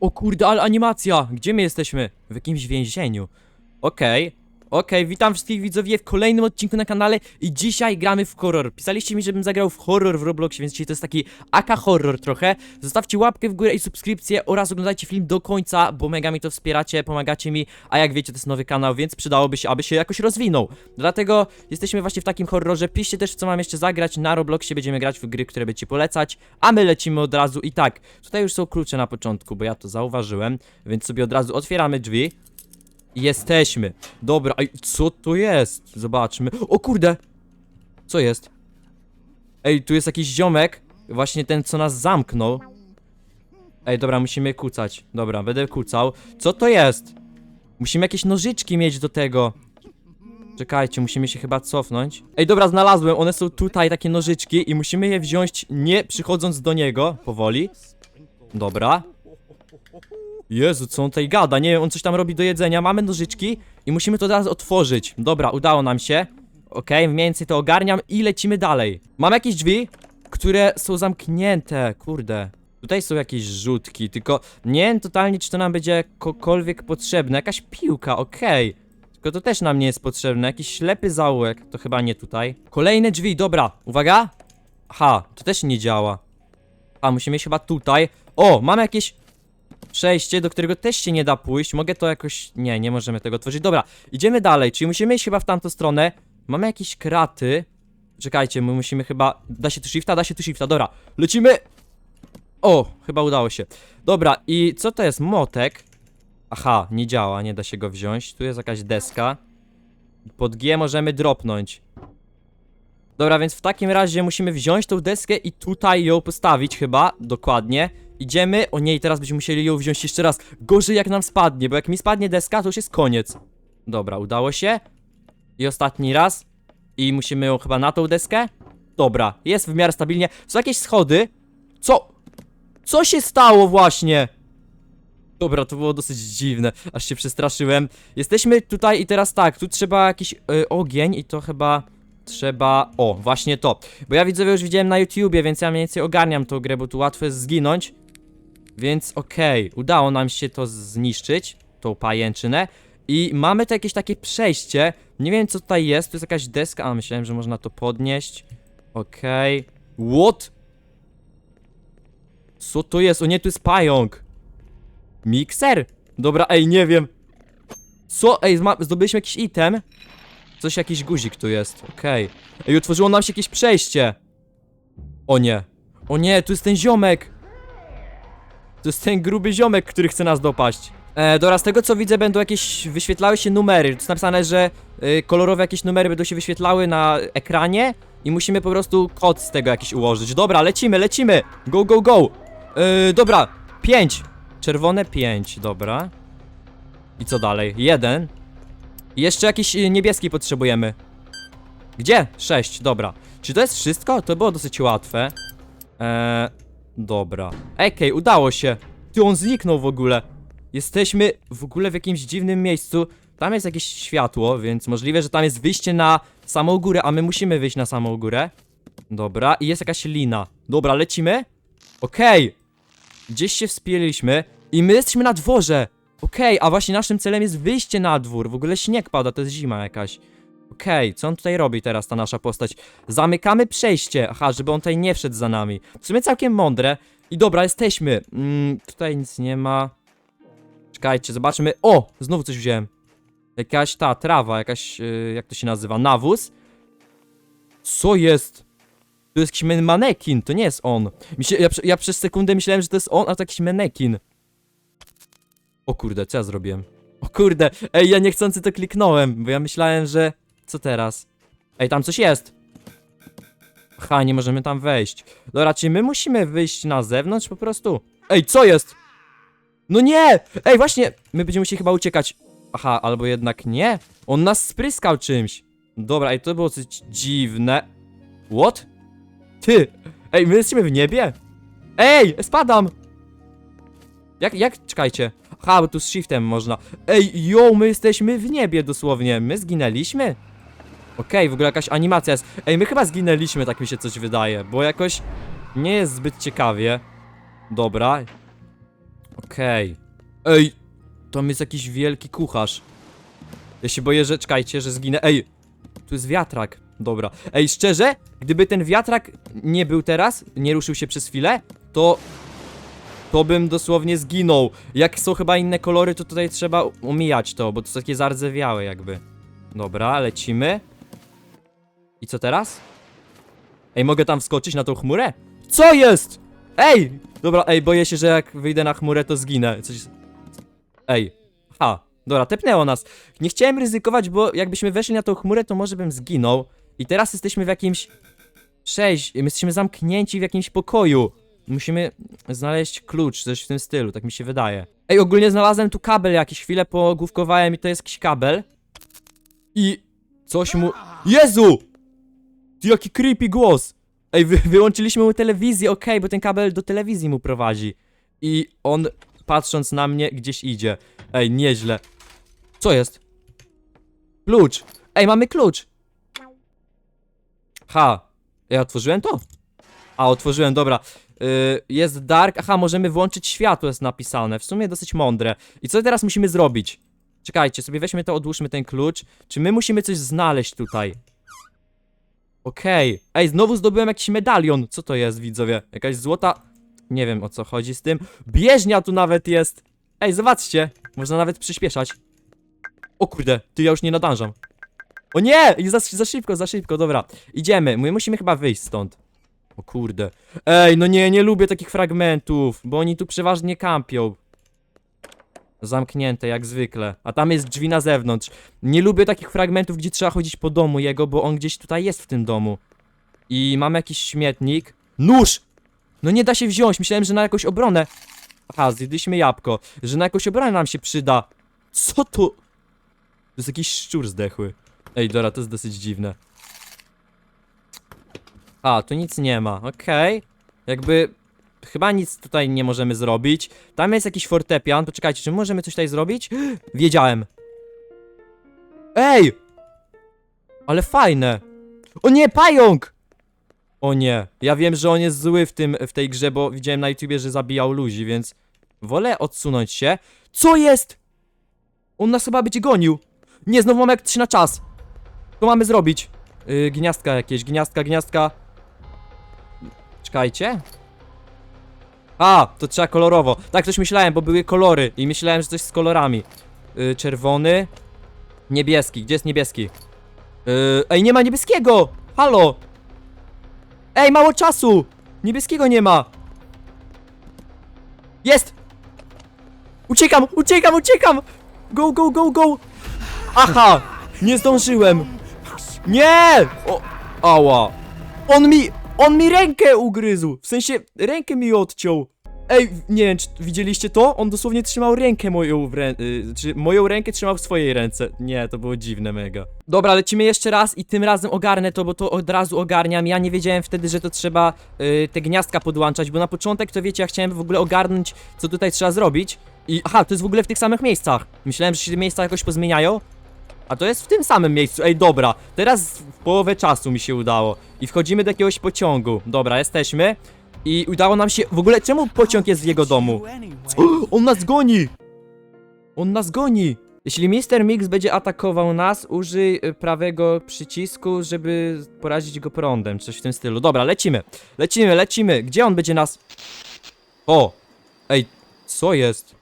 O kurde, ale animacja! Gdzie my jesteśmy? W jakimś więzieniu. Okej. Okej, witam wszystkich widzowie w kolejnym odcinku na kanale i dzisiaj gramy w horror. Pisaliście mi, żebym zagrał w horror w Robloxie, więc dzisiaj to jest taki aka horror trochę. Zostawcie łapkę w górę i subskrypcję oraz oglądajcie film do końca, bo mega mi to wspieracie, pomagacie mi, a jak wiecie to jest nowy kanał, więc przydałoby się, aby się jakoś rozwinął. Dlatego jesteśmy właśnie w takim horrorze. Piszcie też co mam jeszcze zagrać na Robloxie, będziemy grać w gry, które będziecie polecać, a my lecimy od razu i tak. Tutaj już są klucze na początku, bo ja to zauważyłem, więc sobie od razu otwieramy drzwi. Jesteśmy. Dobra, ej, co to jest? Zobaczmy. O kurde! Co jest? Ej, tu jest jakiś ziomek. Właśnie ten, co nas zamknął. Ej, dobra, musimy kucać. Dobra, będę kucał. Co to jest? Musimy jakieś nożyczki mieć do tego. Czekajcie, musimy się chyba cofnąć. Ej, dobra, znalazłem. One są tutaj, takie nożyczki i musimy je wziąć nie przychodząc do niego. Powoli. Dobra. Jezu, co on tutaj gada? Nie wiem, on coś tam robi do jedzenia. Mamy nożyczki i musimy to teraz otworzyć. Dobra, udało nam się. Okej, mniej więcej to ogarniam i lecimy dalej. Mam jakieś drzwi, które są zamknięte. Kurde. Tutaj są jakieś rzutki, tylko nie wiem totalnie, czy to nam będzie jakokolwiek potrzebne. Jakaś piłka, okej. Tylko to też nam nie jest potrzebne. Jakiś ślepy zaułek, to chyba nie tutaj. Kolejne drzwi, dobra, uwaga. Aha, to też nie działa. A, musimy iść chyba tutaj. O, mamy jakieś przejście, do którego też się nie da pójść. Mogę to jakoś... Nie, nie możemy tego otworzyć. Dobra, idziemy dalej, czyli musimy iść chyba w tamtą stronę. Mamy jakieś kraty. Czekajcie, my musimy chyba... Da się tu shifta? Da się tu shifta, dobra. Lecimy! O, chyba udało się. Dobra, i co to jest? Motek. Aha, nie działa, nie da się go wziąć. Tu jest jakaś deska. Pod G możemy dropnąć. Dobra, więc w takim razie musimy wziąć tą deskę i tutaj ją postawić chyba, dokładnie. Idziemy, o nie, teraz będziemy musieli ją wziąć jeszcze raz. Gorzej jak nam spadnie, bo jak mi spadnie deska, to już jest koniec. Dobra, udało się. I ostatni raz. I musimy ją chyba na tą deskę. Dobra, jest w miarę stabilnie. Są jakieś schody. Co? Co się stało właśnie? Dobra, to było dosyć dziwne, aż się przestraszyłem. Jesteśmy tutaj i teraz tak, tu trzeba jakiś y, ogień i to chyba trzeba... O, właśnie to. Bo ja widzowie już widziałem na YouTubie, więc ja mniej więcej ogarniam tą grę, bo tu łatwo jest zginąć. Więc okej, udało nam się to zniszczyć, tą pajęczynę. I mamy tu jakieś takie przejście. Nie wiem co tutaj jest, tu jest jakaś deska, a myślałem, że można to podnieść. Okej. What? Co to jest? O nie, tu jest pająk. Mikser? Dobra, ej, nie wiem. Co? Ej, zdobyliśmy jakiś item. Coś, jakiś guzik tu jest, okej. Ej, otworzyło nam się jakieś przejście. O nie. O nie, tu jest ten ziomek. To jest ten gruby ziomek, który chce nas dopaść. E, dobra, z tego co widzę będą jakieś, wyświetlały się numery. Tu jest napisane, że y, kolorowe jakieś numery będą się wyświetlały na ekranie i musimy po prostu kod z tego jakiś ułożyć. Dobra, lecimy, lecimy! Go, go, go! Yy, dobra, 5. Czerwone 5, dobra. I co dalej? Jeden. Jeszcze jakiś y, niebieski potrzebujemy. Gdzie? 6, dobra. Czy to jest wszystko? To było dosyć łatwe. Eee, dobra. Okej, udało się. Ty, on zniknął w ogóle. Jesteśmy w ogóle w jakimś dziwnym miejscu. Tam jest jakieś światło, więc możliwe, że tam jest wyjście na samą górę, a my musimy wyjść na samą górę. Dobra, i jest jakaś lina. Dobra, lecimy? Okej. Gdzieś się wspięliśmy i my jesteśmy na dworze. Okej, a właśnie naszym celem jest wyjście na dwór. W ogóle śnieg pada, to jest zima jakaś. Okej, co on tutaj robi teraz, ta nasza postać? Zamykamy przejście. Aha, żeby on tutaj nie wszedł za nami. W sumie całkiem mądre. I dobra, jesteśmy. Mm, tutaj nic nie ma. Czekajcie, zobaczmy. O! Znowu coś wziąłem. Jakaś ta trawa, jakaś. Yy, jak to się nazywa? Nawóz. Co jest? To jest jakiś manekin, to nie jest on. Się, ja, ja przez sekundę myślałem, że to jest on, a to jakiś manekin. O kurde, co ja zrobiłem? O kurde, ej, ja niechcący to kliknąłem, bo ja myślałem, że... Co teraz? Ej, tam coś jest! Aha, nie możemy tam wejść. Dobra, czy my musimy wyjść na zewnątrz po prostu? Ej, co jest? No nie! Ej, właśnie, my będziemy musieli chyba uciekać. Aha, albo jednak nie? On nas spryskał czymś. Dobra, ej, to było coś dziwne. What? Ty! Ej, my jesteśmy w niebie? Ej, spadam! Jak, jak, czekajcie. Aha, bo tu z shiftem można. Ej, yo, my jesteśmy w niebie dosłownie. My zginęliśmy? Okej, w ogóle jakaś animacja jest. Ej, my chyba zginęliśmy, tak mi się coś wydaje, bo jakoś nie jest zbyt ciekawie. Dobra. Okej. Ej, tam jest jakiś wielki kucharz. Ja się boję, że czekajcie, że zginę. Ej, tu jest wiatrak. Dobra. Ej, szczerze, gdyby ten wiatrak nie był teraz, nie ruszył się przez chwilę, to to bym dosłownie zginął. Jak są chyba inne kolory, to tutaj trzeba omijać to, bo to takie zardzewiałe jakby. Dobra, lecimy. I co teraz? Ej, mogę tam wskoczyć na tą chmurę? Co jest? Ej! Dobra, ej, boję się, że jak wyjdę na chmurę, to zginę. Coś... Ej. Ha. Dobra, tepnęło nas. Nie chciałem ryzykować, bo jakbyśmy weszli na tą chmurę, to może bym zginął. I teraz jesteśmy w jakimś... Przejść. My jesteśmy zamknięci w jakimś pokoju. Musimy znaleźć klucz, coś w tym stylu, tak mi się wydaje. Ej, ogólnie znalazłem tu kabel jakiś, chwilę pogłówkowałem i to jest jakiś kabel. I coś mu... Jezu! Jaki creepy głos! Ej, wy, wyłączyliśmy mu telewizję, okej, bo ten kabel do telewizji mu prowadzi. I on, patrząc na mnie, gdzieś idzie. Ej, nieźle. Co jest? Klucz! Ej, mamy klucz! Ha! Ja otworzyłem to? A, otworzyłem, dobra. Yy, jest dark. Aha, możemy włączyć światło, jest napisane. W sumie dosyć mądre. I co teraz musimy zrobić? Czekajcie, sobie weźmy to, odłóżmy ten klucz. Czy my musimy coś znaleźć tutaj? Okej. Ej, znowu zdobyłem jakiś medalion. Co to jest, widzowie? Jakaś złota... Nie wiem, o co chodzi z tym. Bieżnia tu nawet jest. Ej, zobaczcie. Można nawet przyspieszać. O kurde, ty ja już nie nadążam. O nie! Za, za szybko, za szybko, dobra. Idziemy. My musimy chyba wyjść stąd. O kurde. Ej, no nie, nie lubię takich fragmentów, bo oni tu przeważnie kampią. Zamknięte, jak zwykle. A tam jest drzwi na zewnątrz. Nie lubię takich fragmentów, gdzie trzeba chodzić po domu jego, bo on gdzieś tutaj jest w tym domu. I mam jakiś śmietnik. Nóż! No nie da się wziąć, myślałem, że na jakąś obronę. Aha, zjedliśmy jabłko. Że na jakąś obronę nam się przyda. Co to? To jest jakiś szczur zdechły. Ej, Dora, to jest dosyć dziwne. A, tu nic nie ma, okej. Jakby... Chyba nic tutaj nie możemy zrobić. Tam jest jakiś fortepian, poczekajcie, czy możemy coś tutaj zrobić? Wiedziałem. Ej! Ale fajne. O nie, pająk! O nie, ja wiem, że on jest zły w tym, w tej grze, bo widziałem na YouTubie, że zabijał ludzi, więc... Wolę odsunąć się. Co jest? On nas chyba będzie gonił. Nie, znowu mamy jak 3 na czas. Co mamy zrobić? Yy, gniazdka jakieś, gniazdka, gniazdka. Czekajcie. A, to trzeba kolorowo. Tak, coś myślałem, bo były kolory i myślałem, że coś z kolorami. Yy, czerwony. Niebieski, gdzie jest niebieski? Yy, ej, nie ma niebieskiego! Halo! Ej, mało czasu! Niebieskiego nie ma! Jest! Uciekam, uciekam, uciekam! Go, go, go, go! Aha! Nie zdążyłem! Nie! O, ała! On mi, on mi rękę ugryzł! W sensie, rękę mi odciął! Ej, nie wiem, czy widzieliście to? On dosłownie trzymał rękę moją w rę... y, czy moją rękę trzymał w swojej ręce. Nie, to było dziwne mega. Dobra, lecimy jeszcze raz i tym razem ogarnę to, bo to od razu ogarniam. Ja nie wiedziałem wtedy, że to trzeba y, te gniazdka podłączać, bo na początek to wiecie, ja chciałem w ogóle ogarnąć, co tutaj trzeba zrobić. I aha, to jest w ogóle w tych samych miejscach. Myślałem, że się te miejsca jakoś pozmieniają. A to jest w tym samym miejscu. Ej, dobra. Teraz w połowę czasu mi się udało. I wchodzimy do jakiegoś pociągu. Dobra, jesteśmy. I udało nam się... W ogóle czemu pociąg jest w jego domu? O, on nas goni! On nas goni! Jeśli Mr. Mix będzie atakował nas, użyj y, prawego przycisku, żeby porazić go prądem, coś w tym stylu. Dobra, lecimy. Lecimy, lecimy. Gdzie on będzie nas... O! Ej, co jest?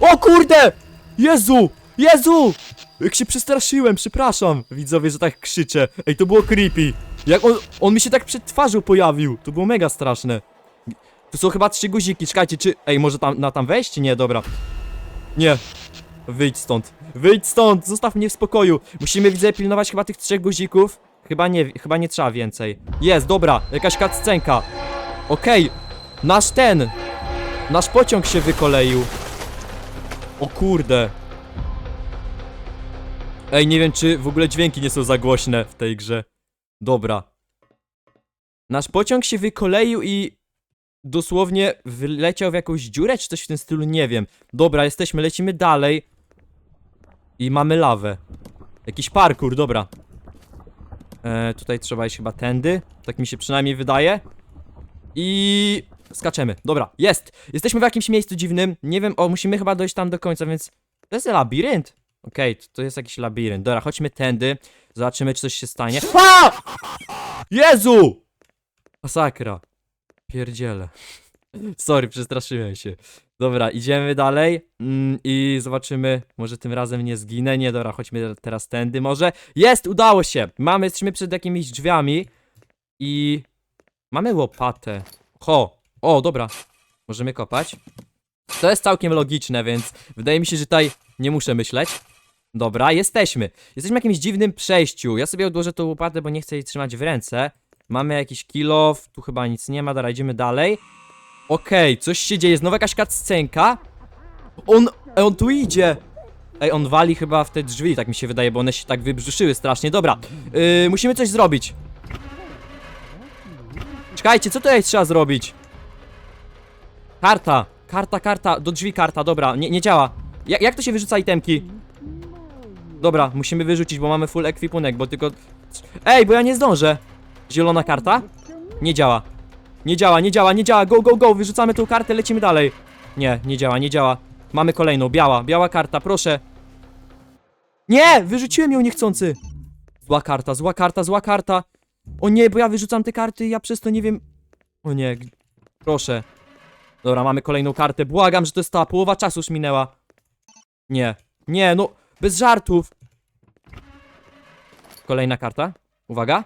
O kurde! Jezu! Jezu! Jak się przestraszyłem, przepraszam. Widzowie, że tak krzyczę. Ej, to było creepy. Jak on, on mi się tak przed twarzą pojawił. To było mega straszne. Tu są chyba trzy guziki, czekajcie, czy... Ej, może tam, na tam wejść? Nie, dobra. Nie. Wyjdź stąd. Wyjdź stąd, zostaw mnie w spokoju. Musimy, widzę, pilnować chyba tych trzech guzików. Chyba nie, chyba nie trzeba więcej. Jest, dobra, jakaś cutscenka. Okej, nasz ten... Nasz pociąg się wykoleił. O kurde. Ej, nie wiem, czy w ogóle dźwięki nie są za głośne w tej grze. Dobra. Nasz pociąg się wykoleił i dosłownie wyleciał w jakąś dziurę, czy coś w tym stylu, nie wiem. Dobra, jesteśmy, lecimy dalej. I mamy lawę. Jakiś parkour, dobra. E, tutaj trzeba iść chyba tędy. Tak mi się przynajmniej wydaje. I skaczemy. Dobra, jest. Jesteśmy w jakimś miejscu dziwnym. Nie wiem, o, musimy chyba dojść tam do końca, więc... To jest labirynt? Okej, to, to jest jakiś labirynt. Dobra, chodźmy tędy. Zobaczymy, czy coś się stanie. A! Jezu! Masakra. Pierdziele. Sorry, przestraszyłem się. Dobra, idziemy dalej mm, i zobaczymy, może tym razem nie zginę. Nie, dobra, chodźmy teraz tędy może. Jest, udało się! Mamy, jesteśmy przed jakimiś drzwiami i mamy łopatę. Ho, o, dobra, możemy kopać. To jest całkiem logiczne, więc wydaje mi się, że tutaj nie muszę myśleć. Dobra, jesteśmy. Jesteśmy w jakimś dziwnym przejściu. Ja sobie odłożę tą łopatę, bo nie chcę jej trzymać w ręce. Mamy jakiś kilof, tu chyba nic nie ma, dobra, idziemy dalej. Okej, coś się dzieje, znowu jakaś cutscenka. On, on tu idzie. Ej, on wali chyba w te drzwi, tak mi się wydaje, bo one się tak wybrzuszyły strasznie. Dobra, yy, musimy coś zrobić. Czekajcie, co tutaj trzeba zrobić? Karta, karta, karta, do drzwi karta, dobra, nie, nie działa. Jak to się wyrzuca itemki? Dobra, musimy wyrzucić, bo mamy full ekwipunek, bo tylko... Ej, bo ja nie zdążę. Zielona karta? Nie działa. Nie działa, nie działa, nie działa, go, go, go, wyrzucamy tą kartę, lecimy dalej. Nie, nie działa, nie działa. Mamy kolejną, biała, biała karta, proszę. Nie, wyrzuciłem ją niechcący. Zła karta, zła karta, zła karta. O nie, bo ja wyrzucam te karty ja przez to nie wiem... O nie, proszę. Dobra, mamy kolejną kartę, błagam, że to jest ta, połowa czasu już minęła. Nie, nie, no, bez żartów. Kolejna karta, uwaga.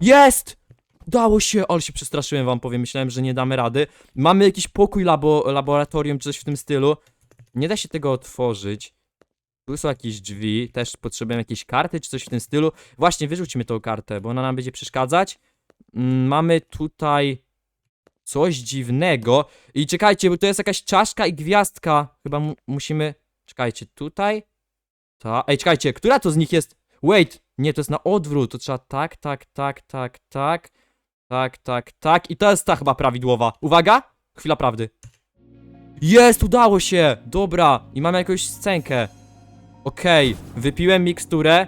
Jest! Udało się, ale się przestraszyłem wam powiem, myślałem, że nie damy rady. Mamy jakiś pokój labo laboratorium, czy coś w tym stylu. Nie da się tego otworzyć. Tu są jakieś drzwi, też potrzebujemy jakieś karty, czy coś w tym stylu. Właśnie, wyrzućmy tą kartę, bo ona nam będzie przeszkadzać. Mm, mamy tutaj coś dziwnego. I czekajcie, bo to jest jakaś czaszka i gwiazdka. Chyba mu musimy... Czekajcie, tutaj? Ta... Ej, czekajcie, która to z nich jest... Wait, nie, to jest na odwrót, to trzeba tak, tak, tak, tak, tak, tak, tak, tak i to jest ta chyba prawidłowa. Uwaga, chwila prawdy. Jest, udało się, dobra, i mamy jakąś scenkę. Okej, wypiłem miksturę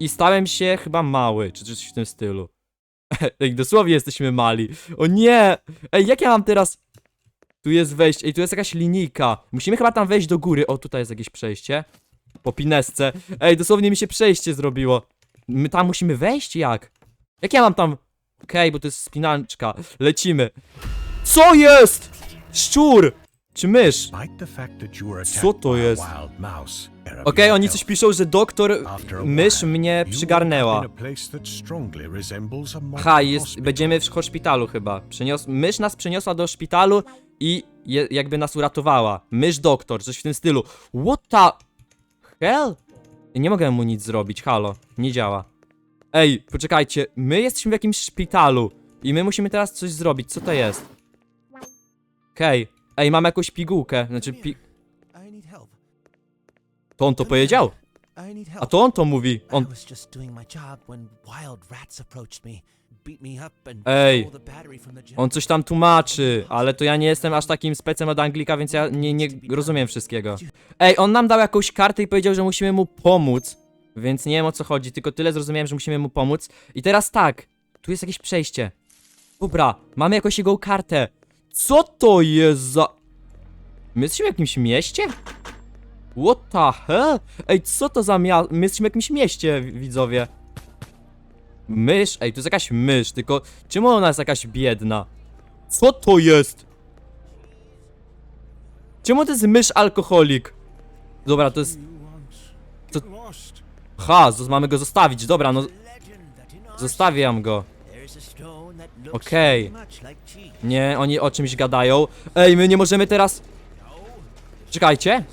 i stałem się chyba mały, czy coś w tym stylu. Ej, dosłownie jesteśmy mali. O nie! Ej, jak ja mam teraz... Tu jest wejście, ej, tu jest jakaś linijka. Musimy chyba tam wejść do góry. O, tutaj jest jakieś przejście. Po pinesce. Ej, dosłownie mi się przejście zrobiło. My tam musimy wejść? Jak? Jak ja mam tam... Okej, bo to jest spinaczka. Lecimy. Co jest? Szczur! Czy mysz? Co to jest? Okej, oni coś piszą, że doktor mysz mnie przygarnęła. Ha, jest, będziemy w szpitalu chyba. Przynios, mysz nas przyniosła do szpitalu i je, jakby nas uratowała. Mysz doktor, coś w tym stylu. What the hell? Nie mogę mu nic zrobić, halo. Nie działa. Ej, poczekajcie, my jesteśmy w jakimś szpitalu i my musimy teraz coś zrobić. Co to jest? Okej. Ej, mam jakąś pigułkę. Znaczy, pi... To on to powiedział. A to on to mówi. On... Ej, On coś tam tłumaczy, ale to ja nie jestem aż takim specem od Anglika, więc ja nie, nie rozumiem wszystkiego. Ej, on nam dał jakąś kartę i powiedział, że musimy mu pomóc. Więc nie wiem o co chodzi, tylko tyle zrozumiałem, że musimy mu pomóc. I teraz tak, tu jest jakieś przejście. Dobra, mamy jakąś jego kartę. Co to jest za... My jesteśmy w jakimś mieście? What the hell? Ej, co to za mia... My jesteśmy w jakimś mieście, wi- widzowie. Mysz? Ej, to jest jakaś mysz, tylko czemu ona jest jakaś biedna? Co to jest? Czemu to jest mysz alkoholik? Dobra, to jest... To... Ha, mamy go zostawić, dobra, no... Zostawiam go. Okej. cheese. Nie, oni o czymś gadają. Ej, my nie możemy teraz... Czekajcie.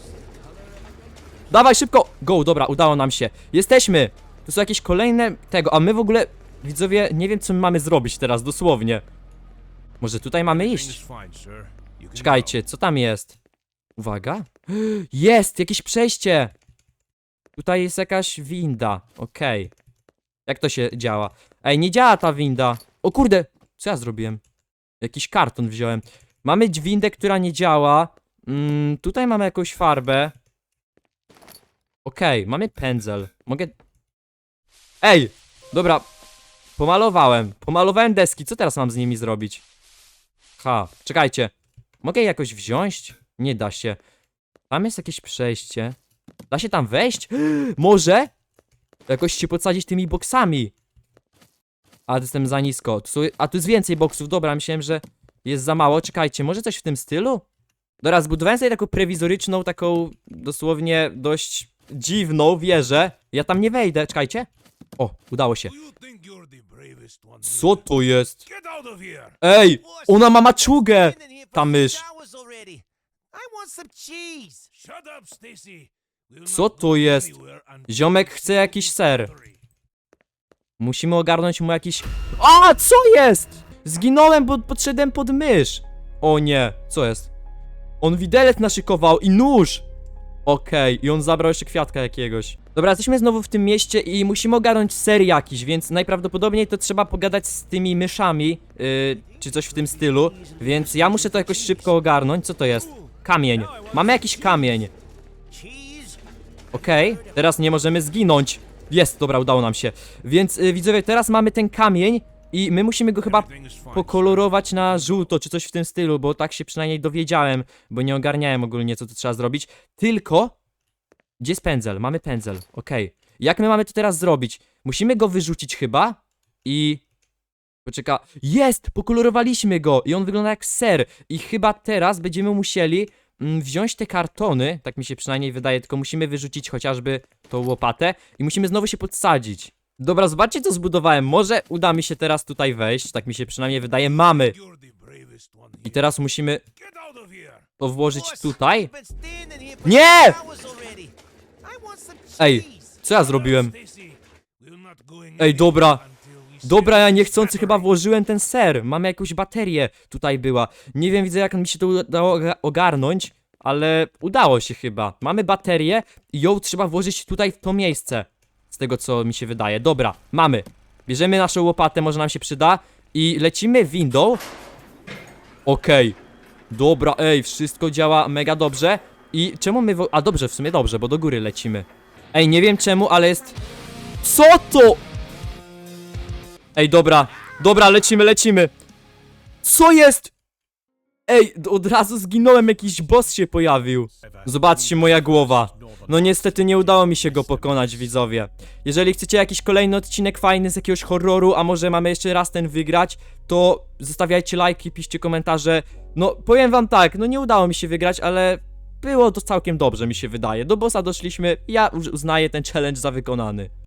Dawaj, szybko! Go, dobra, udało nam się. Jesteśmy! Tu są jakieś kolejne tego, a my w ogóle... Widzowie, nie wiem co my mamy zrobić teraz, dosłownie. Może tutaj mamy iść? Czekajcie, co tam jest? Uwaga. Jest! Jakieś przejście! Tutaj jest jakaś winda. Okej. Jak to się działa? Ej, nie działa ta winda. O kurde! Co ja zrobiłem? Jakiś karton wziąłem. Mamy windę, która nie działa. Mm, tutaj mamy jakąś farbę. Okej, mamy pędzel. Mogę... Ej! Dobra. Pomalowałem. Pomalowałem deski. Co teraz mam z nimi zrobić? Ha, czekajcie. Mogę je jakoś wziąć? Nie da się. Tam jest jakieś przejście. Da się tam wejść? Może? Jakoś się podsadzić tymi boksami. A jestem za nisko. A tu jest więcej boksów. Dobra, myślałem, że jest za mało. Czekajcie, może coś w tym stylu? Dobra, zbudowałem sobie taką prewizoryczną, taką dosłownie dość dziwną wieżę. Ja tam nie wejdę. Czekajcie. O, udało się. Co to jest? Ej, ona ma maczugę! Ta mysz. Co to jest? Ziomek chce jakiś ser. Musimy ogarnąć mu jakiś... A, co jest? Zginąłem, bo podszedłem pod mysz. O nie, co jest? On widelec naszykował i nóż. Okej, i on zabrał jeszcze kwiatka jakiegoś. Dobra, jesteśmy znowu w tym mieście i musimy ogarnąć ser jakiś, więc najprawdopodobniej to trzeba pogadać z tymi myszami, yy, czy coś w tym stylu. Więc ja muszę to jakoś szybko ogarnąć. Co to jest? Kamień. Mamy jakiś kamień. Okej, teraz nie możemy zginąć. Jest, dobra, udało nam się. Więc y, widzowie, teraz mamy ten kamień i my musimy go chyba pokolorować na żółto, czy coś w tym stylu, bo tak się przynajmniej dowiedziałem, bo nie ogarniałem ogólnie, co tu trzeba zrobić. Tylko, gdzie jest pędzel? Mamy pędzel, okej. Jak my mamy to teraz zrobić? Musimy go wyrzucić chyba i... Poczeka, jest! Pokolorowaliśmy go i on wygląda jak ser i chyba teraz będziemy musieli mm, wziąć te kartony, tak mi się przynajmniej wydaje, tylko musimy wyrzucić chociażby tą łopatę i musimy znowu się podsadzić. Dobra, zobaczcie co zbudowałem. Może uda mi się teraz tutaj wejść, tak mi się przynajmniej wydaje. Mamy. I teraz musimy to włożyć tutaj. Nie! Ej, co ja zrobiłem? Ej, dobra. Dobra, ja niechcący chyba włożyłem ten ser. Mamy jakąś baterię tutaj była. Nie wiem, widzę jak mi się to udało oga- ogarnąć, ale udało się chyba. Mamy baterię i ją trzeba włożyć tutaj w to miejsce. Z tego co mi się wydaje. Dobra, mamy. Bierzemy naszą łopatę, może nam się przyda. I lecimy windą. Okej. Dobra, ej, wszystko działa mega dobrze. I czemu my... A dobrze, w sumie dobrze, bo do góry lecimy. Ej, nie wiem czemu, ale jest... Co to? Ej, dobra, dobra, lecimy, lecimy. Co jest? Ej, od razu zginąłem, jakiś boss się pojawił. Zobaczcie, moja głowa. No niestety nie udało mi się go pokonać, widzowie. Jeżeli chcecie jakiś kolejny odcinek fajny z jakiegoś horroru, a może mamy jeszcze raz ten wygrać, to zostawiajcie lajki, piszcie komentarze. No, powiem wam tak, no nie udało mi się wygrać, ale było to całkiem dobrze, mi się wydaje. Do bossa doszliśmy, ja uznaję ten challenge za wykonany.